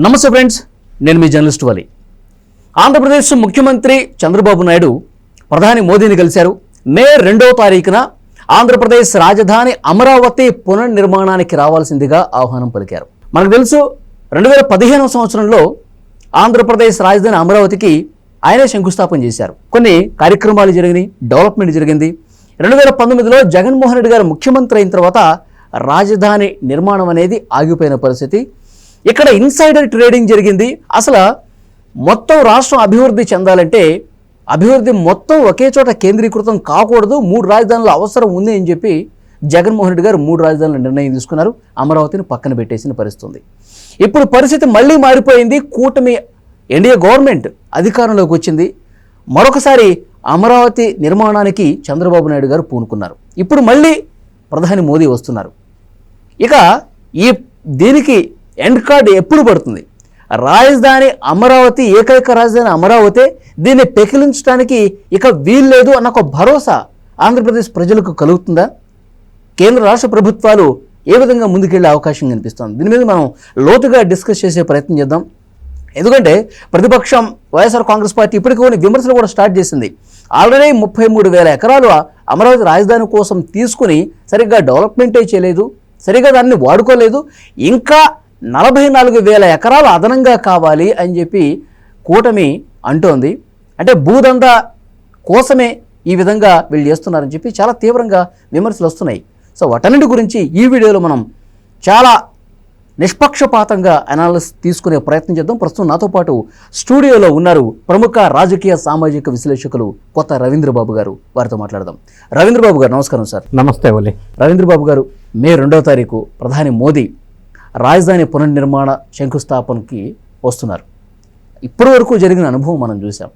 నమస్తే ఫ్రెండ్స్ నేను మీ జర్నలిస్ట్ వాలి. ఆంధ్రప్రదేశ్ ముఖ్యమంత్రి చంద్రబాబు నాయుడు ప్రధాని మోదీని కలిశారు. మే రెండవ తారీఖున ఆంధ్రప్రదేశ్ రాజధాని అమరావతి పునర్నిర్మాణానికి రావాల్సిందిగా ఆహ్వానం పలికారు. మనకు తెలుసు రెండు వేల పదిహేనవ సంవత్సరంలో ఆంధ్రప్రదేశ్ రాజధాని అమరావతికి ఆయనే శంకుస్థాపన చేశారు. కొన్ని కార్యక్రమాలు జరిగినాయి డెవలప్మెంట్ జరిగింది. రెండు వేల పంతొమ్మిదిలో జగన్మోహన్ రెడ్డి గారు ముఖ్యమంత్రి అయిన తర్వాత రాజధాని నిర్మాణం అనేది ఆగిపోయిన పరిస్థితి. ఇక్కడ ఇన్సైడర్ ట్రేడింగ్ జరిగింది. అసలు మొత్తం రాష్ట్రం అభివృద్ధి చెందాలంటే అభివృద్ధి మొత్తం ఒకే చోట కేంద్రీకృతం కాకూడదు. మూడు రాజధానుల అవసరం ఉంది అని చెప్పి జగన్మోహన్ రెడ్డి గారు మూడు రాజధానుల నిర్ణయం తీసుకున్నారు. అమరావతిని పక్కన పెట్టేసిన పరిస్థితి ఉంది ఇప్పుడు పరిస్థితి మళ్ళీ మారిపోయింది. కూటమి ఎన్డీఏ గవర్నమెంట్ అధికారంలోకి వచ్చింది. మరొకసారి అమరావతి నిర్మాణానికి చంద్రబాబు నాయుడు గారు పూనుకున్నారు. ఇప్పుడు మళ్ళీ ప్రధాని మోదీ వస్తున్నారు. ఇక ఈ దీనికి ఎండ్ కార్డ్ ఎప్పుడు పడుతుంది? రాజధాని అమరావతి ఏకైక రాజధాని అమరావతి దీన్ని పెకిలించడానికి ఇక వీల్లేదు అన్న ఒక భరోసా ఆంధ్రప్రదేశ్ ప్రజలకు కలుగుతుందా? కేంద్ర రాష్ట్ర ప్రభుత్వాలు ఏ విధంగా ముందుకెళ్ళే అవకాశం కనిపిస్తుంది? దీని మీద మనం లోతుగా డిస్కస్ చేసే ప్రయత్నం చేద్దాం. ఎందుకంటే ప్రతిపక్షం వైఎస్ఆర్ కాంగ్రెస్ పార్టీ ఇప్పటికీ కొన్ని విమర్శలు కూడా స్టార్ట్ చేసింది. ఆల్రెడీ ముప్పై మూడు వేల ఎకరాలు అమరావతి రాజధాని కోసం తీసుకుని సరిగ్గా డెవలప్మెంటే చేయలేదు. సరిగ్గా దాన్ని వాడుకోలేదు. ఇంకా నలభై నాలుగు వేల ఎకరాలు అదనంగా కావాలి అని చెప్పి కూటమి అంటోంది. అంటే భూదందా కోసమే ఈ విధంగా వీళ్ళు చేస్తున్నారని చెప్పి చాలా తీవ్రంగా విమర్శలు వస్తున్నాయి. సో వాటన్నిటి గురించి ఈ వీడియోలో మనం చాలా నిష్పక్షపాతంగా అనాలిసిస్ తీసుకునే ప్రయత్నం చేద్దాం. ప్రస్తుతం నాతో పాటు స్టూడియోలో ఉన్నారు ప్రముఖ రాజకీయ సామాజిక విశ్లేషకులు కొత్త రవీంద్రబాబు గారు. వారితో మాట్లాడదాం. రవీంద్రబాబు గారు నమస్కారం సార్. నమస్తే ఒలి రవీంద్రబాబు గారు మే రెండవ తారీఖు ప్రధాని మోదీ రాజధాని పునర్నిర్మాణ శంకుస్థాపనకి వస్తున్నారు. ఇప్పటి వరకు జరిగిన అనుభవం మనం చూసాం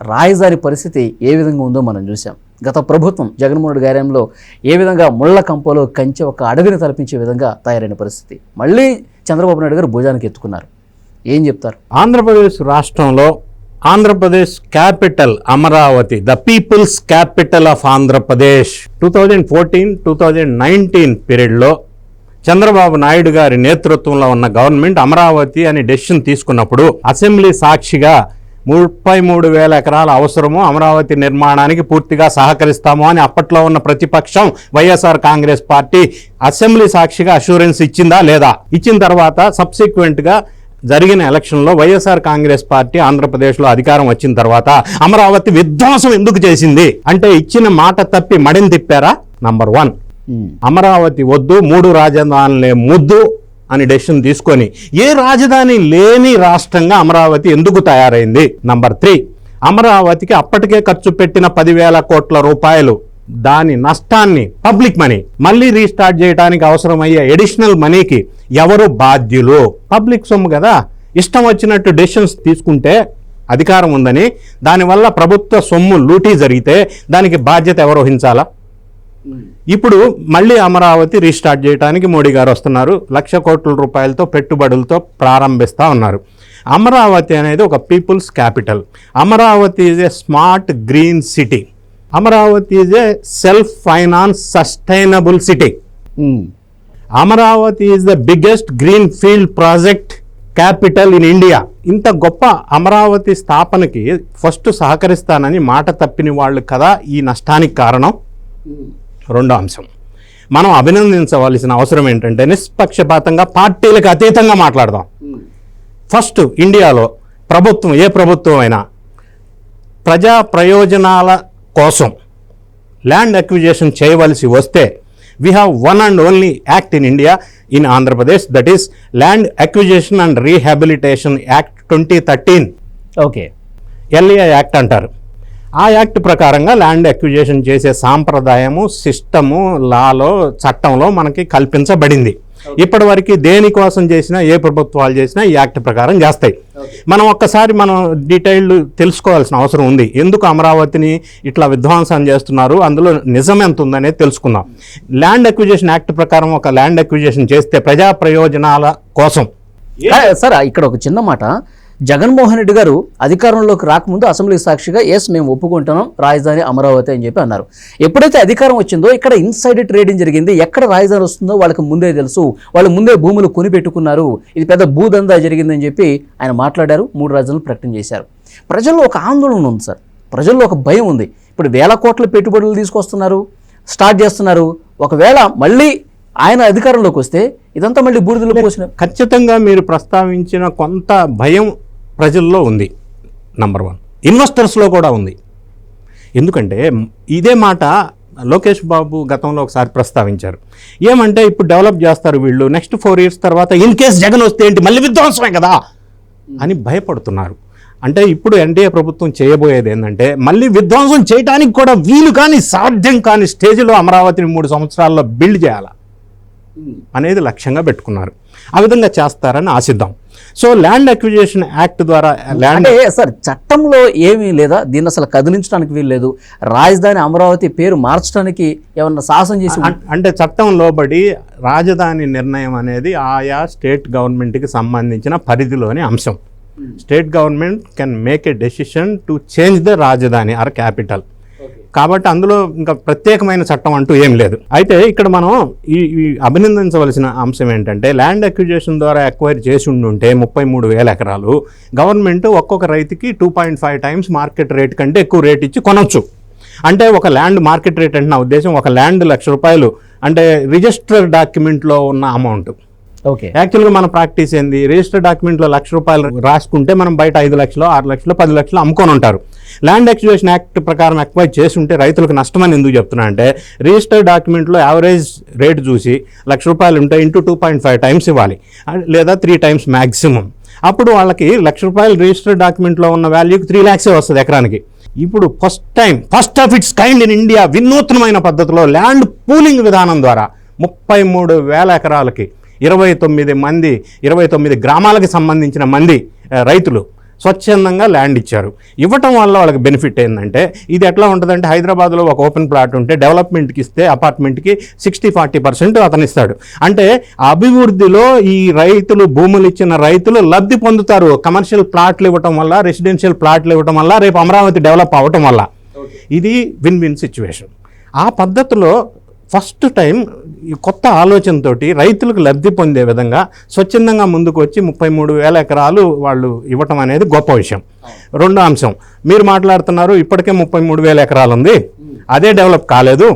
రాజధాని పరిస్థితి ఏ విధంగా ఉందో మనం చూసాం గత ప్రభుత్వం జగన్మోహన్ రెడ్డి గార్యంలో ఏ విధంగా ముళ్ళ కంపలో కంచె ఒక అడవిని తలపించే విధంగా తయారైన పరిస్థితి. మళ్ళీ చంద్రబాబు నాయుడు గారు భుజానికి ఎత్తుకున్నారు. ఏం చెప్తారు? ఆంధ్రప్రదేశ్ రాష్ట్రంలో Andhra Pradesh capital Amaravati the people's capital of Andhra Pradesh. Two thousand fourteen two thousand nineteen పీరియడ్లో చంద్రబాబు నాయుడు గారి నేతృత్వంలో ఉన్న గవర్నమెంట్ అమరావతి అని డెసిషన్ తీసుకున్నప్పుడు అసెంబ్లీ సాక్షిగా ముప్పై మూడు వేల ఎకరాల అవసరము అమరావతి నిర్మాణానికి పూర్తిగా సహకరిస్తాము అని అప్పట్లో ఉన్న ప్రతిపక్షం వైఎస్ఆర్ కాంగ్రెస్ పార్టీ అసెంబ్లీ సాక్షిగా అష్యూరెన్స్ ఇచ్చిందా లేదా? ఇచ్చిన తర్వాత సబ్సిక్వెంట్గా జరిగిన ఎలక్షన్లో వైఎస్ఆర్ కాంగ్రెస్ పార్టీ ఆంధ్రప్రదేశ్లో అధికారం వచ్చిన తర్వాత అమరావతి విధ్వంసం ఎందుకు చేసింది? అంటే ఇచ్చిన మాట తప్పి మడిని తిప్పారా? నంబర్ వన్ అమరావతి వద్దు మూడు రాజధానులే ముద్దు అని డెసిషన్ తీసుకొని ఏ రాజధాని లేని రాష్ట్రంగా అమరావతి ఎందుకు తయారైంది? నంబర్ త్రీ అమరావతికి అప్పటికే ఖర్చు పెట్టిన పదివేల కోట్ల రూపాయలు. దాని నష్టాన్ని పబ్లిక్ మనీ మళ్ళీ రీస్టార్ట్ చేయడానికి అవసరమయ్యే ఎడిషనల్ మనీకి ఎవరు బాధ్యులు? పబ్లిక్ సొమ్ము కదా. ఇష్టం వచ్చినట్టు డెసిషన్స్ తీసుకుంటే అధికారం ఉందని దానివల్ల ప్రభుత్వ సొమ్ము లూటీ జరిగితే దానికి బాధ్యత ఎవరు వహించాలా? ఇప్పుడు మళ్ళీ అమరావతి రీస్టార్ట్ చేయడానికి మోడీ గారు వస్తున్నారు. లక్ష కోట్ల రూపాయలతో పెట్టుబడులతో ప్రారంభిస్తూ ఉన్నారు. అమరావతి అనేది ఒక people's capital Amaravati is a smart green city Amaravati is a self finance sustainable city Amaravati is the biggest green field project capital in India ఇంత గొప్ప అమరావతి స్థాపనకి ఫస్ట్ సహకరిస్తానని మాట తప్పిన వాళ్ళు కదా ఈ నష్టానికి కారణం. రెండో అంశం. మనం అభినందించవలసిన అవసరం ఏంటంటే నిష్పక్షపాతంగా పార్టీలకు అతీతంగా మాట్లాడదాం. ఫస్ట్ ఇండియాలో ప్రభుత్వం ఏ ప్రభుత్వం అయినా ప్రజా ప్రయోజనాల కోసం ల్యాండ్ అక్విజేషన్ చేయవలసి వస్తే we have one and only act in India in Andhra Pradesh that is land acquisition and rehabilitation act twenty thirteen okay LA act అంటారు. ఆ యాక్ట్ ప్రకారంగా ల్యాండ్ అక్విజేషన్ చేసే సాంప్రదాయము సిస్టము లాలో చట్టంలో మనకి కల్పించబడింది. ఇప్పటివరకు దేనికోసం చేసినా ఏ ప్రభుత్వాలు చేసినా ఈ యాక్ట్ ప్రకారం చేస్తాయి. మనం ఒక్కసారి మనం డీటెయిల్డ్ తెలుసుకోవాల్సిన అవసరం ఉంది. ఎందుకు అమరావతిని ఇట్లా విధ్వంసం చేస్తున్నారు? అందులో నిజం ఎంత ఉందనేది తెలుసుకుందాం. ల్యాండ్ అక్విజేషన్ యాక్ట్ ప్రకారం ఒక ల్యాండ్ అక్విజేషన్ చేస్తే ప్రజా ప్రయోజనాల కోసం. సార్ ఇక్కడ ఒక చిన్న మాట. జగన్మోహన్ రెడ్డి గారు అధికారంలోకి రాకముందు అసెంబ్లీ సాక్షిగా ఎస్ మేము ఒప్పుకుంటున్నాం రాజధాని అమరావతి అని చెప్పి అన్నారు. ఎప్పుడైతే అధికారం వచ్చిందో ఇక్కడ ఇన్సైడ్ ట్రేడింగ్ జరిగింది. ఎక్కడ రాజధాని వస్తుందో వాళ్ళకి ముందే తెలుసు. వాళ్ళు ముందే భూములు కొనిపెట్టుకున్నారు. ఇది పెద్ద భూదందా జరిగిందని చెప్పి ఆయన మాట్లాడారు మూడు రాజధానులు ప్రకటన చేశారు. ప్రజల్లో ఒక ఆందోళన ఉంది సార్. ప్రజల్లో ఒక భయం ఉంది. ఇప్పుడు వేల కోట్ల పెట్టుబడులు తీసుకొస్తున్నారు స్టార్ట్ చేస్తున్నారు. ఒకవేళ మళ్ళీ ఆయన అధికారంలోకి వస్తే ఇదంతా మళ్ళీ బూడిదలో పోసిన ఖచ్చితంగా మీరు ప్రస్తావించిన కొంత భయం ప్రజల్లో ఉంది నంబర్ వన్ ఇన్వెస్టర్స్లో కూడా ఉంది. ఎందుకంటే ఇదే మాట లోకేష్ బాబు గతంలో ఒకసారి ప్రస్తావించారు. ఏమంటే ఇప్పుడు డెవలప్ చేస్తారు వీళ్ళు నెక్స్ట్ ఫోర్ ఇయర్స్ తర్వాత ఇన్ కేస్ జగన్ వస్తే ఏంటి మళ్ళీ విధ్వంసమే కదా అని భయపడుతున్నారు. అంటే ఇప్పుడు ఎన్డీఏ ప్రభుత్వం చేయబోయేది ఏంటంటే మళ్ళీ విధ్వంసం చేయడానికి కూడా వీలు కానీ సాధ్యం కాని స్టేజ్లో అమరావతిని మూడు సంవత్సరాల్లో బిల్డ్ చేయాలి? అనేది లక్ష్యంగా పెట్టుకున్నారు. ఆ విధంగా చేస్తారని ఆశిద్దాం. సో ల్యాండ్ అక్విజిషన్ యాక్ట్ ద్వారా ల్యాండ్ సార్ చట్టంలో ఏమీ లేదా? దీన్ని అసలు కదిలించడానికి వీలు లేదు. రాజధాని అమరావతి పేరు మార్చడానికి ఏమన్నా సాహసం చేసి అంటే చట్టం లోబడి రాజధాని నిర్ణయం అనేది ఆయా స్టేట్ గవర్నమెంట్కి సంబంధించిన పరిధిలోని అంశం. State government can make a decision to change the రాజధాని ఆర్ క్యాపిటల్. కాబట్టి అందులో ఇంకా ప్రత్యేకమైన చట్టం అంటూ ఏం లేదు. అయితే ఇక్కడ మనం ఈ అభినందించవలసిన అంశం ఏంటంటే ల్యాండ్ అక్విజిషన్ ద్వారా ఎక్వైర్ చేసి ఉండుంటే ముప్పై మూడు వేల ఎకరాలు గవర్నమెంట్ ఒక్కొక్క రైతుకి two point five times market rate కంటే ఎక్కువ రేట్ ఇచ్చి కొనొచ్చు. అంటే ఒక ల్యాండ్ మార్కెట్ రేట్ అంటే నా ఉద్దేశం ఒక ల్యాండ్ లక్ష రూపాయలు అంటే రిజిస్టర్ డాక్యుమెంట్లో ఉన్న అమౌంట్ ఓకే. యాక్చువల్గా మన ప్రాక్టీస్ ఏంది? రిజిస్టర్ డాక్యుమెంట్లో లక్ష రూపాయలు రాసుకుంటే మనం బయట ఐదు లక్షలు ఆరు లక్షలు పది లక్షలు అమ్ముకొని ఉంటారు. ల్యాండ్ ఎక్విజిషన్ యాక్ట్ ప్రకారం అక్వైర్ చేసి ఉంటే రైతులకు నష్టమని ఎందుకు చెప్తున్నా అంటే రిజిస్టర్ డాక్యుమెంట్లో యావరేజ్ రేట్ చూసి లక్ష రూపాయలు ఉంటే into two point five times ఇవ్వాలి. లేదా త్రీ టైమ్స్ మ్యాక్సిమం అప్పుడు వాళ్ళకి లక్ష రూపాయలు రిజిస్టర్ డాక్యుమెంట్లో ఉన్న వాల్యూకి త్రీ ల్యాక్సే వస్తుంది ఎకరానికి. ఇప్పుడు first time first of its kind in India వినూత్నమైన పద్ధతిలో ల్యాండ్ పూలింగ్ విధానం ద్వారా ముప్పై మూడు వేల ఎకరాలకి ఇరవై తొమ్మిది మంది ఇరవై తొమ్మిది గ్రామాలకు సంబంధించిన మంది రైతులు స్వచ్ఛందంగా ల్యాండ్ ఇచ్చారు. ఇవ్వటం వల్ల వాళ్ళకి బెనిఫిట్ ఏంటంటే ఇది ఎట్లా ఉంటుందంటే హైదరాబాద్లో ఒక ఓపెన్ ప్లాట్ ఉంటే డెవలప్మెంట్కి ఇస్తే అపార్ట్మెంట్కి సిక్స్టీ ఫార్టీ పర్సెంట్ అతను ఇస్తాడు అంటే అభివృద్ధిలో ఈ రైతులు భూములు ఇచ్చిన రైతులు లబ్ధి పొందుతారు. కమర్షియల్ ప్లాట్లు ఇవ్వటం వల్ల రెసిడెన్షియల్ ప్లాట్లు ఇవ్వటం వల్ల రేపు అమరావతి డెవలప్ అవ్వటం వల్ల. ఇది విన్ విన్ సిచ్యువేషన్. ఆ పద్ధతిలో ఫస్ట్ టైం ఈ కొత్త ఆలోచనతోటి రైతులకు లబ్ధి పొందే విధంగా స్వచ్ఛందంగా ముందుకు వచ్చి ముప్పై మూడు వేల ఎకరాలు వాళ్ళు ఇవ్వటం అనేది గొప్ప విషయం. రెండో అంశం మీరు మాట్లాడుతున్నారు ఇప్పటికే ముప్పై మూడు వేల ఎకరాలు ఉంది అదే డెవలప్ కాలేదు.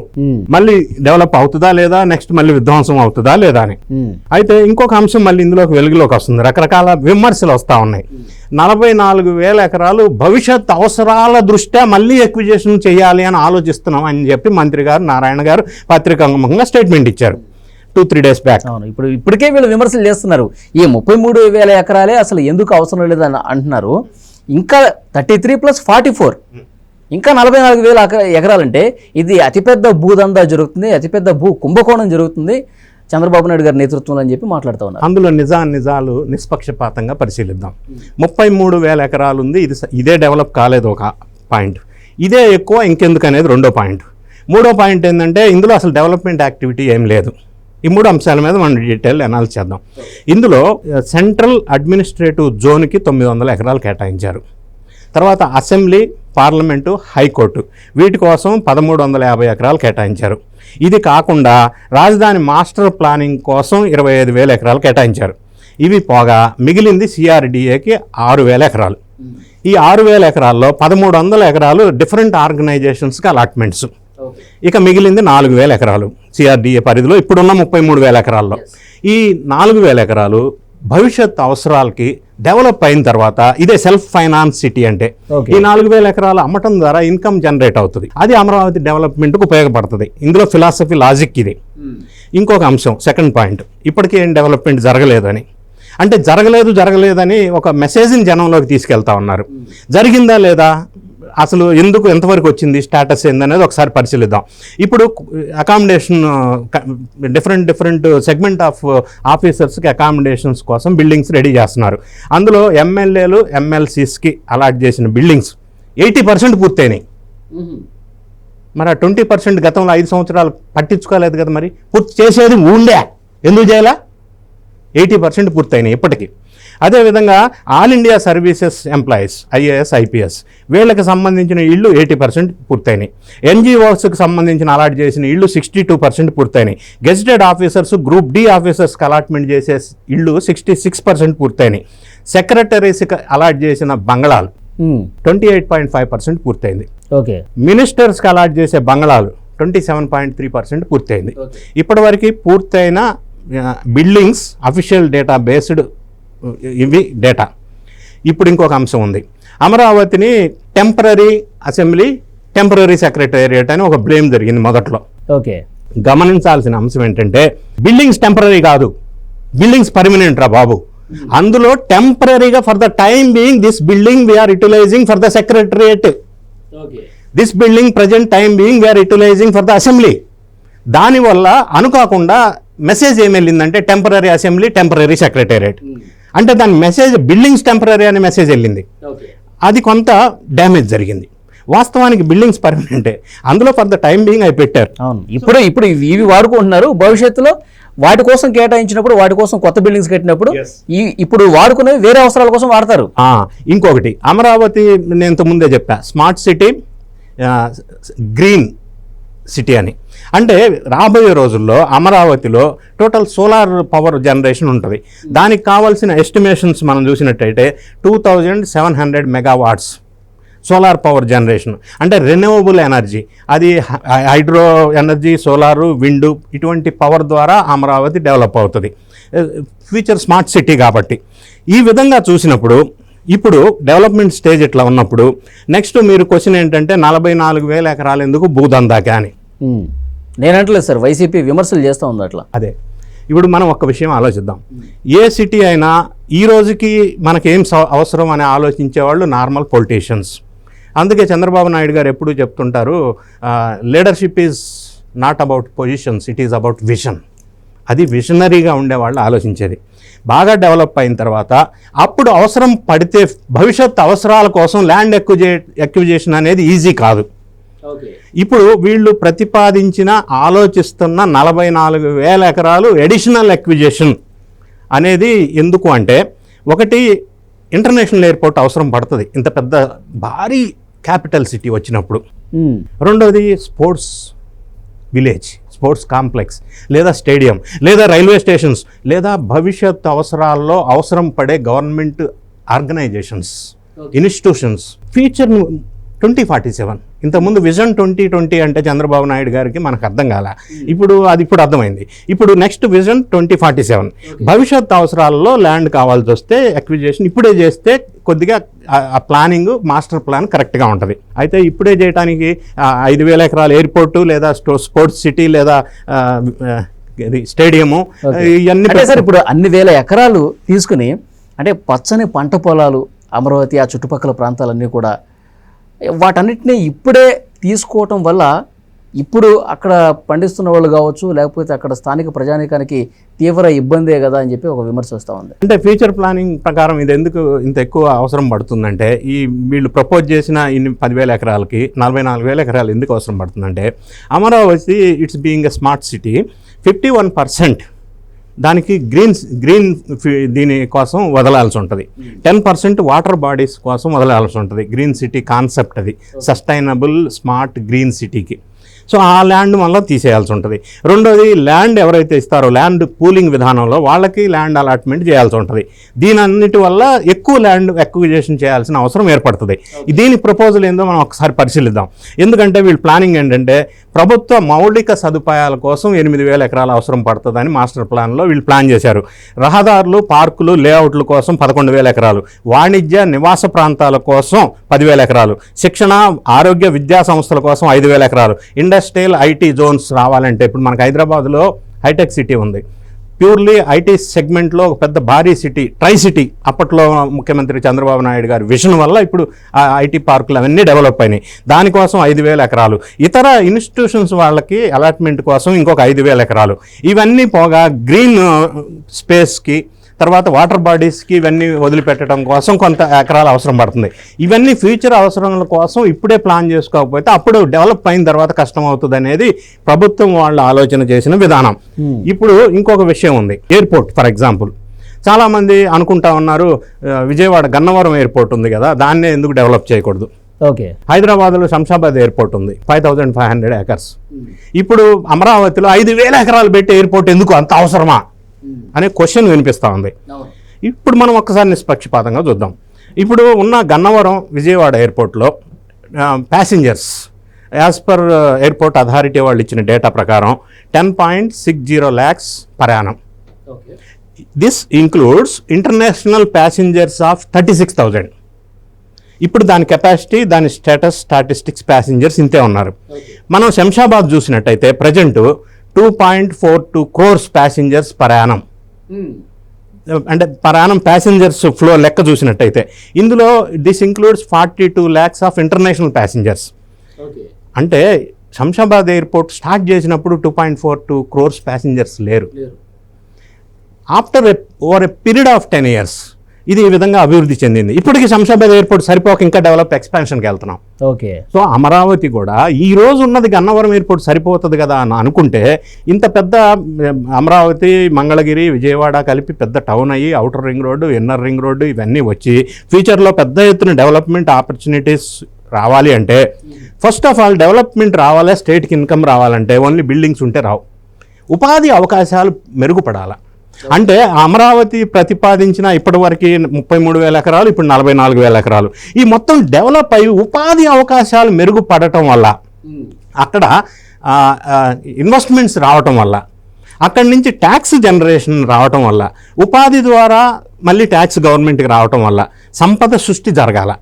మళ్ళీ డెవలప్ అవుతుందా లేదా? నెక్స్ట్ మళ్ళీ విధ్వంసం అవుతుందా లేదా అని. అయితే ఇంకొక అంశం మళ్ళీ ఇందులోకి వెలుగులోకి వస్తుంది. రకరకాల విమర్శలు వస్తూ ఉన్నాయి. నలభై నాలుగు వేల ఎకరాలు భవిష్యత్ అవసరాల దృష్ట్యా మళ్ళీ ఎక్విజేషన్ చేయాలి అని ఆలోచిస్తున్నాం అని చెప్పి మంత్రి గారు నారాయణ గారు పత్రికాముఖంగా స్టేట్మెంట్ ఇచ్చారు. టూ త్రీ డేస్ బ్యాక్ అవును ఇప్పుడు ఇప్పటికే వీళ్ళు విమర్శలు చేస్తున్నారు. ఈ ముప్పై మూడు వేల ఎకరాలే అసలు ఎందుకు అవసరం లేదని అంటున్నారు. ఇంకా thirty three plus forty four. ఇంకా నలభై నాలుగు వేల ఎక- ఎకరాలంటే ఇది అతిపెద్ద భూదందా జరుగుతుంది అతిపెద్ద భూ కుంభకోణం జరుగుతుంది. చంద్రబాబు నాయుడు గారి నేతృత్వంలో అని చెప్పి మాట్లాడుతూ ఉన్నారు. అందులో నిజా నిజాలు నిష్పక్షపాతంగా పరిశీలిద్దాం. ముప్పై మూడు వేల ఎకరాలు ఉంది. ఇది ఇదే డెవలప్ కాలేదు ఒక పాయింట్. ఇదే ఎక్కువ ఇంకెందుకు అనేది రెండో పాయింట్. మూడో పాయింట్ ఏంటంటే ఇందులో అసలు డెవలప్మెంట్ యాక్టివిటీ ఏం లేదు. ఈ మూడు అంశాల మీద మనం డీటెయిల్ అనాలిసిస్ చేద్దాం. ఇందులో సెంట్రల్ అడ్మినిస్ట్రేటివ్ జోన్కి తొమ్మిది వందల ఎకరాలు కేటాయించారు. తర్వాత అసెంబ్లీ పార్లమెంటు హైకోర్టు. వీటి కోసం పదమూడు వందల యాభై ఎకరాలు కేటాయించారు. ఇది కాకుండా రాజధాని మాస్టర్ ప్లానింగ్ కోసం ఇరవై ఐదు వేల ఎకరాలు కేటాయించారు. ఇవి పోగా మిగిలింది సిఆర్డిఏకి ఆరు వేల ఎకరాలు. ఈ ఆరు వేల ఎకరాల్లో పదమూడు వందల ఎకరాలు డిఫరెంట్ ఆర్గనైజేషన్స్కి అలాట్మెంట్స్. ఇక మిగిలింది నాలుగు వేల ఎకరాలు సిఆర్డిఏ పరిధిలో ఇప్పుడున్న ముప్పై మూడు వేల ఎకరాల్లో. ఈ నాలుగు వేల ఎకరాలు భవిష్యత్ అవసరాలకి డెవలప్ అయిన తర్వాత ఇదే సెల్ఫ్ ఫైనాన్స్ సిటీ అంటే. ఈ నాలుగు వేల ఎకరాలు అమ్మటం ద్వారా ఇన్కమ్ జనరేట్ అవుతుంది. అది అమరావతి డెవలప్మెంట్కి ఉపయోగపడుతుంది. ఇందులో ఫిలాసఫీ లాజిక్ ఇది. ఇంకొక అంశం సెకండ్ పాయింట్. ఇప్పటికీ ఏం డెవలప్మెంట్ జరగలేదని. అంటే జరగలేదు జరగలేదని ఒక మెసేజ్ని జనంలోకి తీసుకెళ్తా ఉన్నారు. జరిగిందా లేదా? అసలు ఎందుకు ఎంతవరకు వచ్చింది స్టేటస్ ఏందనేది ఒకసారి పరిశీలిద్దాం. ఇప్పుడు accommodation different different segment of ఆఫీసర్స్కి accommodations కోసం బిల్డింగ్స్ రెడీ చేస్తున్నారు. అందులో ఎమ్మెల్యేలు ఎమ్మెల్సీస్కి అలాట్ చేసిన బిల్డింగ్స్ ఎయిటీ పర్సెంట్ పూర్తయినాయి. మరి ఆ ట్వంటీ పర్సెంట్ గతంలో ఐదు సంవత్సరాలు పట్టించుకోలేదు కదా మరి? పూర్తి చేసేది ఉండే ఎందుకు చేయాలా? ఎయిటీ పర్సెంట్ పూర్తయినాయి ఇప్పటికీ. అదేవిధంగా all India services employees IAS IPS వీళ్ళకి సంబంధించిన ఇళ్ళు ఎయిటీ పర్సెంట్ పూర్తయినాయి. ఎన్జిఓస్కి సంబంధించిన అలాట్ చేసిన ఇళ్ళు సిక్స్టీ టూ పర్సెంట్ పూర్తయినాయి. గెజిటెడ్ ఆఫీసర్స్ గ్రూప్ డి ఆఫీసర్స్కి అలాట్మెంట్ చేసే ఇళ్ళు సిక్స్టీ సిక్స్ పర్సెంట్ పూర్తయినాయి. సెక్రటరీస్కి అలాట్ చేసిన బంగళాలు twenty eight point five percent పూర్తయింది. ఓకే. మినిస్టర్స్కి అలాట్ చేసే బంగళాలు twenty seven point three percent పూర్తయింది ఇప్పటివరకు పూర్తయిన బిల్డింగ్స్ అఫీషియల్ డేటా బేస్డ్ ఇవి డేటా. ఇప్పుడు ఇంకొక అంశం ఉంది. అమరావతిని టెంపరీ అసెంబ్లీ టెంపరీ సెక్రటేరియట్ అని ఒక బ్లేమ్ జరిగింది మొదట్లో. ఓకే. గమనించాల్సిన అంశం ఏంటంటే బిల్డింగ్స్ టెంపరీ కాదు. బిల్డింగ్స్ పర్మనెంట్ రా బాబు. అందులో టెంపరీగా for the time being this building we're utilizing for the secretariat. This building present time being we're utilizing for the assembly. దానివల్ల అనుకోకుండా మెసేజ్ ఏం వెళ్ళిందంటే టెంపరీ అసెంబ్లీ టెంపరీ సెక్రటేరియట్. అంటే దాని మెసేజ్ బిల్డింగ్స్ టెంపరీ అనే మెసేజ్ వెళ్ళింది. అది కొంత డ్యామేజ్ జరిగింది. వాస్తవానికి బిల్డింగ్స్ పర్మనెంటే అందులో ఫర్ ద టైం బీయింగ్ అవి పెట్టారు అవును ఇప్పుడు ఇప్పుడు ఇవి ఇవి వాడుకుంటున్నారు. భవిష్యత్తులో వాటి కోసం కేటాయించినప్పుడు వాటి కోసం కొత్త బిల్డింగ్స్ కట్టినప్పుడు ఈ ఇప్పుడు వాడుకునేవి వేరే అవసరాల కోసం వాడతారు. ఆ, ఇంకొకటి. అమరావతి నేను ఇంత ముందే చెప్పా. స్మార్ట్ సిటీ గ్రీన్ సిటీ అని. అంటే రాబోయే రోజుల్లో అమరావతిలో టోటల్ సోలార్ పవర్ జనరేషన్ ఉంటుంది. దానికి కావాల్సిన ఎస్టిమేషన్స్ మనం చూసినట్టయితే two thousand seven hundred megawatts solar power generation. అంటే రెన్యూవబుల్ ఎనర్జీ. అది హైడ్రో ఎనర్జీ సోలారు విండు ఇటువంటి పవర్ ద్వారా అమరావతి డెవలప్ అవుతుంది. ఫ్యూచర్ స్మార్ట్ సిటీ కాబట్టి. ఈ విధంగా చూసినప్పుడు ఇప్పుడు డెవలప్మెంట్ స్టేజ్ ఇట్లా ఉన్నప్పుడు నెక్స్ట్ మీరు క్వశ్చన్ ఏంటంటే నలభై నాలుగు వేల ఎకరాలు ఎందుకు భూదందాకే అని. నేనంటలేదు సార్ వైసీపీ విమర్శలు చేస్తూ ఉంది అట్లా. అదే. ఇప్పుడు మనం ఒక విషయం ఆలోచిద్దాం. ఏ సిటీ అయినా ఈ రోజుకి మనకేం అవసరం అని ఆలోచించే వాళ్ళు నార్మల్ పొలిటీషియన్స్. అందుకే చంద్రబాబు నాయుడు గారు ఎప్పుడూ చెప్తుంటారు leadership is not about positions it is about vision అది విజనరీగా ఉండేవాళ్ళు ఆలోచించేది. బాగా డెవలప్ అయిన తర్వాత అప్పుడు అవసరం పడితే భవిష్యత్ అవసరాల కోసం ల్యాండ్ ఎక్విజే ఎక్విజేషన్ అనేది ఈజీ కాదు. ఇప్పుడు వీళ్ళు ప్రతిపాదించిన ఆలోచిస్తున్న నలభై నాలుగు వేల ఎకరాలు ఎడిషనల్ ఎక్విజేషన్ అనేది ఎందుకు అంటే ఒకటి ఇంటర్నేషనల్ ఎయిర్పోర్ట్ అవసరం పడుతుంది. ఇంత పెద్ద భారీ క్యాపిటల్ సిటీ వచ్చినప్పుడు. రెండోది స్పోర్ట్స్ విలేజ్ స్పోర్ట్స్ కాంప్లెక్స్ లేదా స్టేడియం లేదా రైల్వే స్టేషన్స్ లేదా భవిష్యత్ అవసరాల్లో అవసరం పడే government organizations institutions future twenty forty seven. ఇంతకుముందు విజన్ ట్వంటీ ట్వంటీ అంటే చంద్రబాబు నాయుడు గారికి మనకు అర్థం కాల. ఇప్పుడు అది ఇప్పుడు అర్థమైంది. ఇప్పుడు next vision twenty forty seven. భవిష్యత్ అవసరాల్లో ల్యాండ్ కావాల్సి వస్తే అక్విజేషన్ ఇప్పుడే చేస్తే కొద్దిగా ఆ- ప్లానింగ్ మాస్టర్ ప్లాన్ కరెక్ట్గా ఉంటుంది. అయితే ఇప్పుడే చేయడానికి ఐదు వేల ఎకరాల ఎయిర్పోర్టు లేదా స్పోర్ట్స్ సిటీ లేదా ఇది స్టేడియము ఇవన్నీ సార్ ఇప్పుడు అన్ని వేల ఎకరాలు తీసుకుని అంటే పచ్చని పంట పొలాలు అమరావతి ఆ చుట్టుపక్కల ప్రాంతాలన్నీ కూడా వాటన్నిటిని ఇప్పుడే తీసుకోవటం వల్ల ఇప్పుడు అక్కడ పండిస్తున్న వాళ్ళు కావచ్చు లేకపోతే అక్కడ స్థానిక ప్రజానీకానికి తీవ్ర ఇబ్బందే కదా అని చెప్పి ఒక విమర్శ వస్తూ ఉంది. అంటే ఫ్యూచర్ ప్లానింగ్ ప్రకారం ఇది ఎందుకు ఇంత ఎక్కువ అవసరం పడుతుందంటే ఈ వీళ్ళు ప్రపోజ్ చేసిన ఇన్ని పదివేల ఎకరాలకి నలభై నాలుగు వేల ఎకరాలు ఎందుకు అవసరం పడుతుందంటే Amaravati its being a smart city fifty one percent దానికి గ్రీన్ గ్రీన్ దీని కోసం వదలాల్సి ఉంటుంది. టెన్ పర్సెంట్ వాటర్ బాడీస్ కోసం వదలాల్సి ఉంటుంది. గ్రీన్ సిటీ కాన్సెప్ట్ అది. సస్టైనబుల్ స్మార్ట్ గ్రీన్ సిటీకి. సో ఆ ల్యాండ్ మళ్ళీ తీసేయాల్సి ఉంటుంది. రెండోది ల్యాండ్ ఎవరైతే ఇస్తారో ల్యాండ్ పూలింగ్ విధానంలో వాళ్ళకి ల్యాండ్ అలాట్మెంట్ చేయాల్సి ఉంటుంది. దీని అన్నిటి వల్ల ఎక్కువ ల్యాండ్ ఎక్విజేషన్ చేయాల్సిన అవసరం ఏర్పడుతుంది. దీని ప్రపోజల్ ఏందో మనం ఒకసారి పరిశీలిద్దాం. ఎందుకంటే వీళ్ళు ప్లానింగ్ ఏంటంటే ప్రభుత్వ మౌలిక సదుపాయాల కోసం ఎనిమిది వేల ఎకరాల అవసరం పడుతుందని మాస్టర్ ప్లాన్లో వీళ్ళు ప్లాన్ చేశారు. రహదారులు పార్కులు లేఅవుట్ల కోసం పదకొండు వేల ఎకరాలు. వాణిజ్య నివాస ప్రాంతాల కోసం పదివేల ఎకరాలు. శిక్షణ ఆరోగ్య విద్యా సంస్థల కోసం ఐదు వేల ఎకరాలు. ఇండస్ట్రియల్ ఐటీ జోన్స్ రావాలంటే ఇప్పుడు మనకు హైదరాబాద్లో హైటెక్ సిటీ ఉంది. ప్యూర్లీ ఐటీ సెగ్మెంట్లో ఒక పెద్ద భారీ సిటీ ట్రై సిటీ అప్పట్లో ముఖ్యమంత్రి చంద్రబాబు నాయుడు గారి విజన్ వల్ల ఇప్పుడు ఆ ఐటీ పార్కులు అవన్నీ డెవలప్ అయినాయి. దానికోసం ఐదు వేల ఎకరాలు. ఇతర ఇన్స్టిట్యూషన్స్ వాళ్ళకి అలాట్మెంట్ కోసం ఇంకొక ఐదు వేల ఎకరాలు. ఇవన్నీ పోగా గ్రీన్ స్పేస్కి తర్వాత వాటర్ బాడీస్కి ఇవన్నీ వదిలిపెట్టడం కోసం కొంత ఎకరాలు అవసరం పడుతుంది. ఇవన్నీ ఫ్యూచర్ అవసరాల కోసం ఇప్పుడే ప్లాన్ చేసుకోకపోతే అప్పుడు డెవలప్ అయిన తర్వాత కష్టం అవుతుంది అనేది ప్రభుత్వం వాళ్ళు ఆలోచన చేసిన విధానం. ఇప్పుడు ఇంకొక విషయం ఉంది. Airport for example. చాలామంది అనుకుంటా ఉన్నారు విజయవాడ గన్నవరం ఎయిర్పోర్ట్ ఉంది కదా దాన్నే ఎందుకు డెవలప్ చేయకూడదు? ఓకే. హైదరాబాద్లో శంషాబాద్ ఎయిర్పోర్ట్ ఉంది five thousand five hundred acres. ఇప్పుడు అమరావతిలో ఐదు వేల ఎకరాలు పెట్టి ఎయిర్పోర్ట్ ఎందుకు అంత అవసరమా? అనే క్వశ్చన్ వినిపిస్తూ ఉంది. ఇప్పుడు మనం ఒక్కసారి నిష్పక్షపాతంగా చూద్దాం. ఇప్పుడు ఉన్న గన్నవరం విజయవాడ ఎయిర్పోర్ట్లో passengers as per airport authority వాళ్ళు ఇచ్చిన డేటా ప్రకారం ten point six zero lakhs ప్రయాణం. This includes international passengers of thirty six thousand ఇప్పుడు దాని కెపాసిటీ దాని స్టేటస్ స్టాటిస్టిక్స్ ప్యాసింజర్స్ ఇంతే ఉన్నారు. మనం శంషాబాద్ చూసినట్టయితే present two point four two crores passengers ప్రయాణం. అంటే ప్రయాణం ప్యాసింజర్స్ ఫ్లో లెక్క చూసినట్టయితే. ఇందులో this includes forty two lakhs of international passengers అంటే శంషాబాద్ ఎయిర్పోర్ట్ స్టార్ట్ చేసినప్పుడు two point four two crores passengers లేరు. After over a period of ten years ఇది ఈ విధంగా అభివృద్ధి చెందింది. ఇప్పటికీ శంషాబాద్ ఎయిర్పోర్ట్ సరిపోక ఇంకా డెవలప్ ఎక్స్పాన్షన్కి వెళ్తున్నాం. ఓకే. సో అమరావతి కూడా ఈ రోజు ఉన్నది గన్నవరం ఎయిర్పోర్ట్ సరిపోతుంది కదా అని అనుకుంటే ఇంత పెద్ద అమరావతి మంగళగిరి విజయవాడ కలిపి పెద్ద టౌన్ అయ్యి outer ring road inner ring road ఇవన్నీ వచ్చి ఫ్యూచర్లో పెద్ద ఎత్తున డెవలప్మెంట్ ఆపర్చునిటీస్ రావాలి అంటే ఫస్ట్ ఆఫ్ ఆల్ డెవలప్మెంట్ రావాలా స్టేట్కి ఇన్కమ్ రావాలంటే ఓన్లీ బిల్డింగ్స్ ఉంటే రావు. ఉపాధి అవకాశాలు మెరుగుపడాల. అంటే అమరావతి ప్రతిపాదించిన ఇప్పటివరకు ముప్పై మూడు వేల ఎకరాలు ఇప్పుడు నలభై నాలుగు వేల ఎకరాలు. ఈ మొత్తం డెవలప్ అయ్యి ఉపాధి అవకాశాలు మెరుగుపడటం వల్ల అక్కడ ఇన్వెస్ట్మెంట్స్ రావటం వల్ల అక్కడి నుంచి ట్యాక్స్ జనరేషన్ రావటం వల్ల ఉపాధి ద్వారా మళ్ళీ ట్యాక్స్ గవర్నమెంట్కి రావటం వల్ల సంపద సృష్టి జరగాల.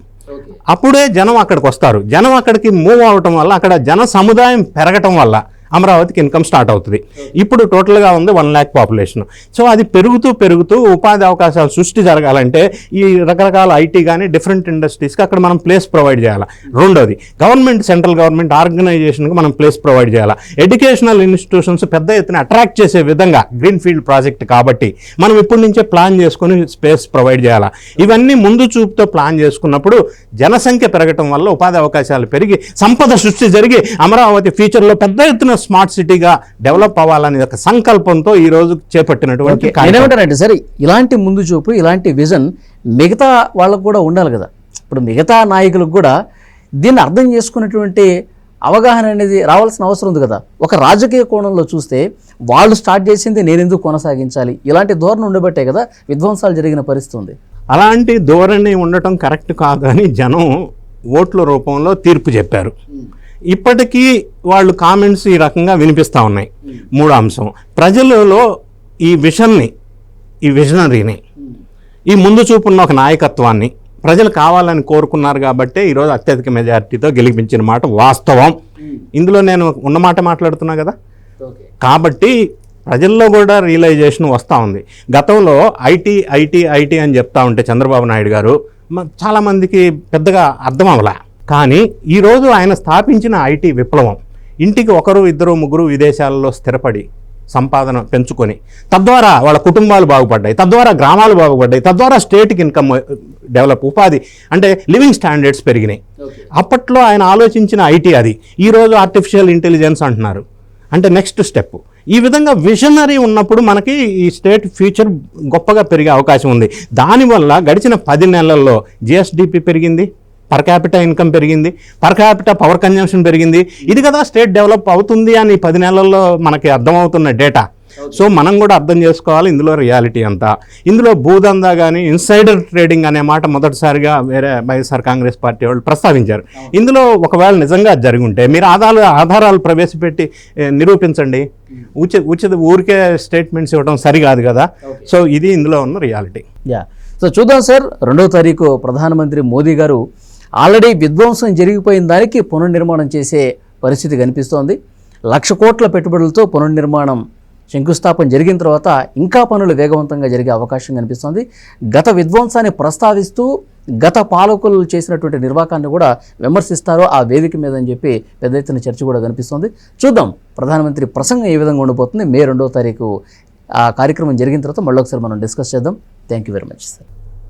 అప్పుడే జనం అక్కడికి వస్తారు. జనం అక్కడికి మూవ్ అవటం వల్ల అక్కడ జన సముదాయం పెరగటం వల్ల అమరావతికి ఇన్కమ్ స్టార్ట్ అవుతుంది. ఇప్పుడు టోటల్గా ఉంది వన్ ల్యాక్ పాపులేషన్ సో అది పెరుగుతూ పెరుగుతూ ఉపాధి అవకాశాలు సృష్టి జరగాలంటే ఈ రకరకాల ఐటీ కానీ డిఫరెంట్ ఇండస్ట్రీస్కి అక్కడ మనం ప్లేస్ ప్రొవైడ్ చేయాలి? రెండోది గవర్నమెంట్ సెంట్రల్ గవర్నమెంట్ ఆర్గనైజేషన్కి మనం ప్లేస్ ప్రొవైడ్ చేయాలి? ఎడ్యుకేషనల్ ఇన్స్టిట్యూషన్స్ పెద్ద ఎత్తున అట్రాక్ట్ చేసే విధంగా గ్రీన్ ఫీల్డ్ ప్రాజెక్ట్ కాబట్టి మనం ఇప్పటి నుంచే ప్లాన్ చేసుకుని స్పేస్ ప్రొవైడ్ చేయాలి? ఇవన్నీ ముందు చూపుతో ప్లాన్ చేసుకున్నప్పుడు జనసంఖ్య పెరగటం వల్ల ఉపాధి అవకాశాలు పెరిగి సంపద సృష్టి జరిగి అమరావతి ఫ్యూచర్లో పెద్ద ఎత్తున స్మార్ట్ సిటీగా డెవలప్ అవ్వాలనే ఒక సంకల్పంతో ఈ రోజు చేపట్టినటువంటి. నేనేమంటానంటే సరే ఇలాంటి ముందు చూపు ఇలాంటి విజన్ మిగతా వాళ్ళకు కూడా ఉండాలి కదా. ఇప్పుడు మిగతా నాయకులకు కూడా దీన్ని అర్థం చేసుకున్నటువంటి అవగాహన అనేది రావాల్సిన అవసరం ఉంది కదా. ఒక రాజకీయ కోణంలో చూస్తే వాళ్ళు స్టార్ట్ చేసింది నేను ఎందుకు కొనసాగించాలి? ఇలాంటి ధోరణి ఉండబట్టే కదా విధ్వంసాలు జరిగిన పరిస్థితి ఉంది. అలాంటి ధోరణి ఉండటం కరెక్ట్ కాదు అని జనం ఓట్ల రూపంలో తీర్పు చెప్పారు. ఇప్పటికీ వాళ్ళు కామెంట్స్ ఈ రకంగా వినిపిస్తూ ఉన్నాయి. మూడో అంశం. ప్రజలలో ఈ విషన్ని ఈ విజనరీని ఈ ముందు చూపున్న ఒక నాయకత్వాన్ని ప్రజలు కావాలని కోరుకున్నారు కాబట్టే ఈరోజు అత్యధిక మెజారిటీతో గెలిపించిన మాట వాస్తవం. ఇందులో నేను ఉన్న మాట మాట్లాడుతున్నా కదా? కాబట్టి ప్రజల్లో కూడా రియలైజేషన్ వస్తూ ఉంది. గతంలో ఐటీ ఐటీ ఐటీ అని చెప్తా ఉంటే చంద్రబాబు నాయుడు గారు చాలామందికి పెద్దగా అర్థం అవ్వలే. కానీ ఈరోజు ఆయన స్థాపించిన ఐటీ విప్లవం ఇంటికి ఒకరు ఇద్దరు ముగ్గురు విదేశాలలో స్థిరపడి సంపాదన పెంచుకొని తద్వారా వాళ్ళ కుటుంబాలు బాగుపడ్డాయి తద్వారా గ్రామాలు బాగుపడ్డాయి తద్వారా స్టేట్కి ఇన్కమ్ డెవలప్ ఉపాధి అంటే లివింగ్ స్టాండర్డ్స్ పెరిగినాయి. అప్పట్లో ఆయన ఆలోచించిన ఐటీ అది. ఈరోజు ఆర్టిఫిషియల్ ఇంటెలిజెన్స్ అంటున్నారు. అంటే నెక్స్ట్ స్టెప్. ఈ విధంగా విజనరీ ఉన్నప్పుడు మనకి ఈ స్టేట్ ఫ్యూచర్ గొప్పగా పెరిగే అవకాశం ఉంది. దానివల్ల గడిచిన పది నెలల్లో జిఎస్డిపి పెరిగింది. పర్ క్యాపిటల్ ఇన్కమ్ పెరిగింది పర్ క్యాపిటల్ పవర్ కన్జంప్షన్ పెరిగింది. ఇది కదా స్టేట్ డెవలప్ అవుతుంది అని పది నెలల్లో మనకి అర్థమవుతున్న డేటా సో మనం కూడా అర్థం చేసుకోవాలి ఇందులో రియాలిటీ అంతా. ఇందులో భూదందా కానీ ఇన్సైడర్ ట్రేడింగ్ అనే మాట మొదటిసారిగా వేరే వైఎస్ఆర్ కాంగ్రెస్ పార్టీ వాళ్ళు ప్రస్తావించారు. ఇందులో ఒకవేళ నిజంగా జరిగి ఉంటే మీరు ఆధారాలు ఆధారాలు ప్రవేశపెట్టి నిరూపించండి. ఉచిత ఉచిత ఊరికే స్టేట్మెంట్స్ ఇవ్వడం సరికాదు కదా. సో ఇది ఇందులో ఉన్న రియాలిటీ యా సో చూద్దాం సార్. రెండవ తారీఖు ప్రధానమంత్రి మోదీ గారు ఆల్రెడీ విధ్వంసం జరిగిపోయిన దానికి పునర్నిర్మాణం చేసే పరిస్థితి కనిపిస్తోంది. లక్ష కోట్ల పెట్టుబడులతో పునర్నిర్మాణం శంకుస్థాపన జరిగిన తర్వాత ఇంకా పనులు వేగవంతంగా జరిగే అవకాశం కనిపిస్తోంది. గత విధ్వంసాన్ని ప్రస్తావిస్తూ గత పాలకులు చేసినటువంటి నిర్వాకాన్ని కూడా విమర్శిస్తారో. ఆ వేదిక మీద అని చెప్పి పెద్ద ఎత్తున చర్చ కూడా కనిపిస్తోంది. చూద్దాం ప్రధానమంత్రి ప్రసంగం ఏ విధంగా ఉండబోతుంది. మే రెండవ తారీఖు ఆ కార్యక్రమం జరిగిన తర్వాత మళ్ళీ ఒకసారి మనం డిస్కస్ చేద్దాం. Thank you very much sir.